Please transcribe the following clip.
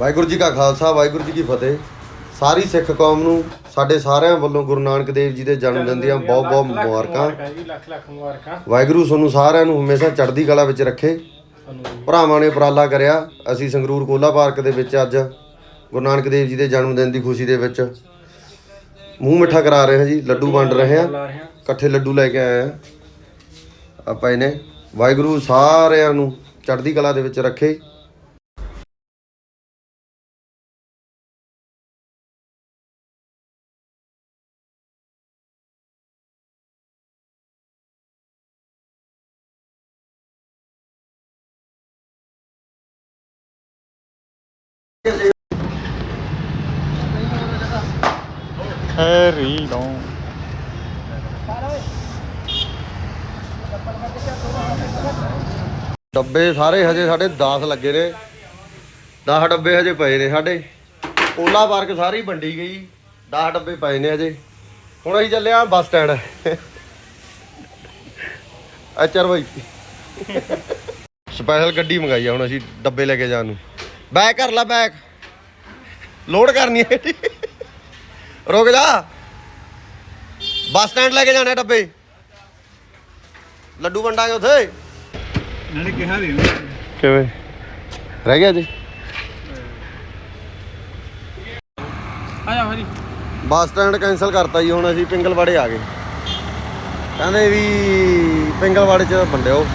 ਵਾਹਿਗੁਰੂ ਜੀ ਕਾ ਖਾਲਸਾ ਵਾਹਿਗੁਰੂ ਜੀ ਕੀ ਫਤਿਹ। ਸਾਰੀ ਸਿੱਖ ਕੌਮ ਨੂੰ ਸਾਡੇ ਸਾਰਿਆਂ ਵੱਲੋਂ ਗੁਰੂ ਨਾਨਕ ਦੇਵ ਜੀ ਦੇ ਜਨਮ ਦਿਨ ਦੀਆਂ ਬਹੁਤ ਬਹੁਤ ਮੁਬਾਰਕਾਂ। ਜੀ ਲੱਖ ਲੱਖ ਮੁਬਾਰਕਾਂ। ਵਾਹਿਗੁਰੂ ਤੁਹਾਨੂੰ ਸਾਰਿਆਂ ਨੂੰ ਹਮੇਸ਼ਾ ਚੜ੍ਹਦੀ ਕਲਾ ਵਿੱਚ ਰੱਖੇ। ਭਰਾਵਾਂ ਨੇ ਉਪਰਾਲਾ ਕਰਿਆ ਅਸੀਂ ਸੰਗਰੂਰ ਕੋਲਾ ਪਾਰਕ ਦੇ ਵਿੱਚ ਅੱਜ ਗੁਰੂ ਨਾਨਕ ਦੇਵ ਜੀ ਦੇ ਜਨਮ ਦਿਨ ਦੀ ਖੁਸ਼ੀ ਦੇ ਵਿੱਚ ਮੂੰਹ ਮਿੱਠਾ ਕਰਾ ਰਹੇ ਹਾਂ ਜੀ ਲੱਡੂ ਵੰਡ ਰਹੇ ਹਾਂ। ਹਾਂ। ਇਕੱਠੇ ਲੱਡੂ ਲੈ ਕੇ ਆਏ ਆ ਆਪਾਂ ਇਹਨੇ ਵਾਹਿਗੁਰੂ ਸਾਰਿਆਂ ਨੂੰ ਚੜ੍ਹਦੀ ਕਲਾ ਦੇ ਵਿੱਚ ਰੱਖੇ। ਹੈਰੀ ਲੋ ਡੱਬੇ ਸਾਰੇ ਹਜੇ ਸਾਡੇ 10 ਲੱਗੇ ਨੇ। 10 ਡੱਬੇ ਹਜੇ ਪਏ ਨੇ ਸਾਡੇ। ਕੋਲਾ ਪਾਰਕ ਸਾਰੀ ਵੰਡੀ ਗਈ। 10 ਡੱਬੇ ਪਏ ਨੇ ਹਜੇ। ਹੁਣ ਅਸੀਂ ਚੱਲੇ ਆ ਬੱਸ ਸਟੈਂਡ। ਅੱਛਾ ਬਾਈ। ਸਪੈਸ਼ਲ ਗੱਡੀ ਮੰਗਾਈ ਆ, ਹੁਣ ਅਸੀਂ ਡੱਬੇ ਲੈ ਕੇ ਜਾਣ ਨੂੰ। ਬੈਕ ਕਰ ਲੈ ਬੈਕ ਲੋਡ ਕਰਨੀ ਹੈ। ਰੁਕ ਜਾ। ਬੱਸ ਸਟੈਂਡ ਲੈ ਕੇ ਜਾਣੇ ਡੱਬੇ। ਲੱਡੂ ਵੰਡਾਂਗੇ ਉੱਥੇ। ਨਾਲੇ ਕਿਹਾ ਵੀ ਕਿਵੇਂ? ਰਹਿ ਗਿਆ ਜੀ। ਆ ਜਾ ਭਾਜੀ। ਬੱਸ ਸਟੈਂਡ ਕੈਨਸਲ ਕਰਤਾ ਜੀ ਹੁਣ ਅਸੀਂ ਪਿੰਗਲਵਾੜੇ ਆ ਗਏ। ਕਹਿੰਦੇ ਵੀ ਪਿੰਗਲਵਾੜੇ ਚ ਵੰਡਿਓ।